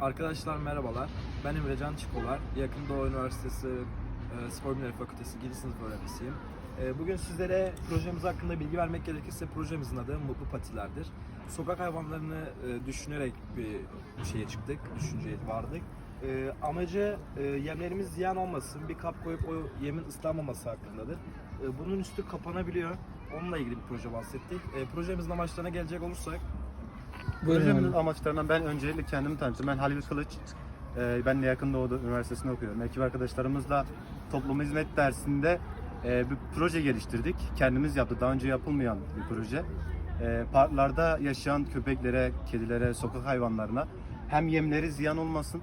Arkadaşlar merhabalar. Ben Emrecan Çikolar. Yakın Doğu Üniversitesi e, Spor Bilimleri Fakültesi 7. sınıf öğrencisiyim. E, Bugün sizlere projemiz hakkında bilgi vermek gerekirse projemizin adı Mutlu Patiler'dir. Sokak hayvanlarını e, düşünerek bir şeye çıktık, düşünceye vardık. E, amacı e, yemlerimiz ziyan olmasın, bir kap koyup o yemin ıslanmaması hakkındadır. E, bunun üstü kapanabiliyor. Onunla ilgili bir proje bahsettik. E, projemizin amaçlarına gelecek olursak Projemizin amaçlarından ben öncelikle kendimi tanıtayım. Ben Halil Kılıç. Ee, ben de Yakın Doğu Üniversitesi'nde okuyorum. Ekip arkadaşlarımızla toplum hizmet dersinde e, bir proje geliştirdik. Kendimiz yaptık. Daha önce yapılmayan bir proje. Ee, parklarda yaşayan köpeklere, kedilere, sokak hayvanlarına hem yemleri ziyan olmasın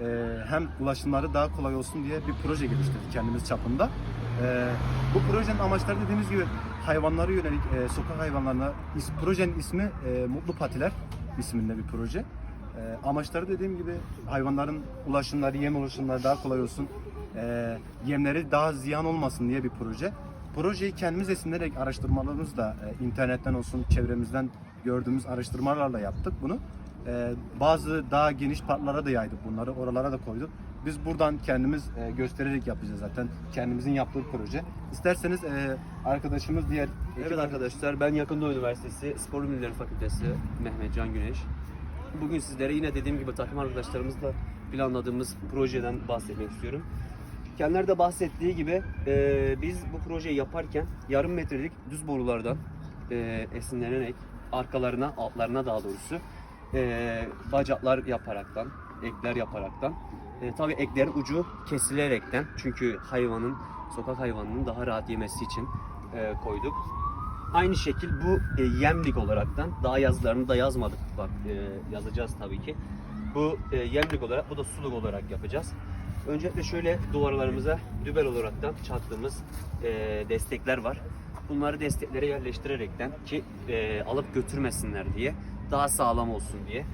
e, hem ulaşımları daha kolay olsun diye bir proje geliştirdik kendimiz çapında. Ee, bu projenin amaçları dediğimiz gibi hayvanlara yönelik e, sokak hayvanlarına is- projenin ismi e, Mutlu Patiler isminde bir proje. E, amaçları dediğim gibi hayvanların ulaşımları, yem ulaşımları daha kolay olsun. E, yemleri daha ziyan olmasın diye bir proje. Projeyi kendimiz esinlenerek araştırmalarımız da e, internetten olsun, çevremizden gördüğümüz araştırmalarla yaptık bunu. E, bazı daha geniş parklara da yaydık bunları, oralara da koyduk. Biz buradan kendimiz e, göstererek yapacağız zaten. Kendimizin yaptığı proje. İsterseniz e, arkadaşımız diğer Evet arkadaşlar ben Yakında Üniversitesi Spor Bilimleri Fakültesi Mehmet Can Güneş. Bugün sizlere yine dediğim gibi takım arkadaşlarımızla planladığımız projeden bahsetmek istiyorum. Kendileri de bahsettiği gibi e, biz bu projeyi yaparken yarım metrelik düz borulardan e, esinlenerek arkalarına, altlarına daha doğrusu e, bacaklar yaparaktan, ekler yaparaktan e, tabii eklerin ucu kesilerekten çünkü hayvanın, sokak hayvanının daha rahat yemesi için e, koyduk. Aynı şekil bu e, yemlik olaraktan daha yazılarını da yazmadık. Bak e, yazacağız tabii ki. Bu e, yemlik olarak bu da suluk olarak yapacağız. Öncelikle şöyle duvarlarımıza dübel olaraktan çaktığımız e, destekler var. Bunları desteklere yerleştirerekten ki e, alıp götürmesinler diye daha sağlam olsun diye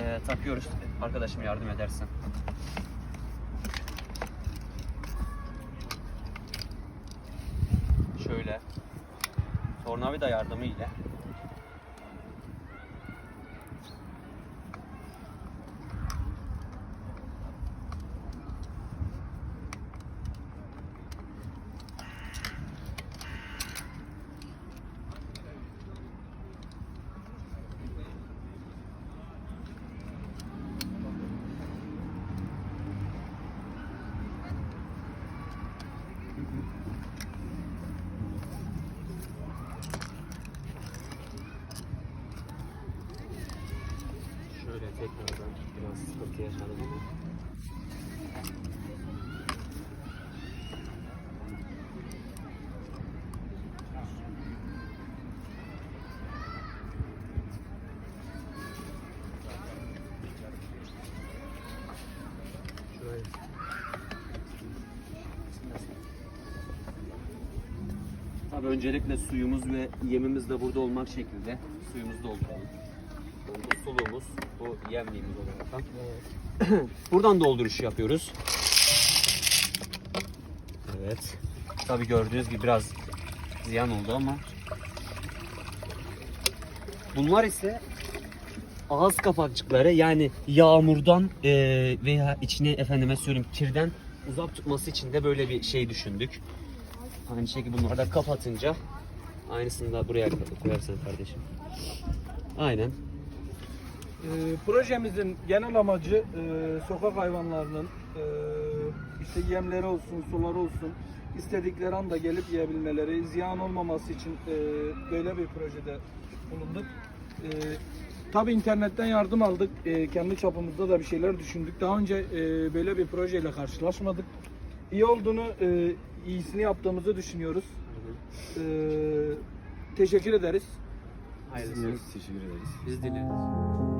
e, takıyoruz. Arkadaşım yardım edersen. Şöyle tornavida yardımı ile şöyle tekrardan biraz sıkıntı yaşadım ama öncelikle suyumuz ve yemimiz de burada olmak şekilde suyumuzu dolduralım. Bu suluğumuz, bu yemliğimiz olarak. Buradan dolduruş yapıyoruz. Evet. Tabii gördüğünüz gibi biraz ziyan oldu ama. Bunlar ise ağız kapakçıkları yani yağmurdan eee, veya içine efendime söyleyeyim kirden uzak tutması için de böyle bir şey düşündük. Aynı şekilde bunları da kapatınca aynısını da buraya koyarsın kardeşim. Aynen. Ee, projemizin genel amacı e, sokak hayvanlarının e, işte yemleri olsun, suları olsun istedikleri anda gelip yiyebilmeleri, ziyan olmaması için e, böyle bir projede bulunduk. E, Tabi internetten yardım aldık. E, kendi çapımızda da bir şeyler düşündük. Daha önce e, böyle bir projeyle karşılaşmadık. İyi olduğunu, e, iyisini yaptığımızı düşünüyoruz. E, teşekkür ederiz. Hayırlısı. Teşekkür ederiz. Biz dinliyoruz.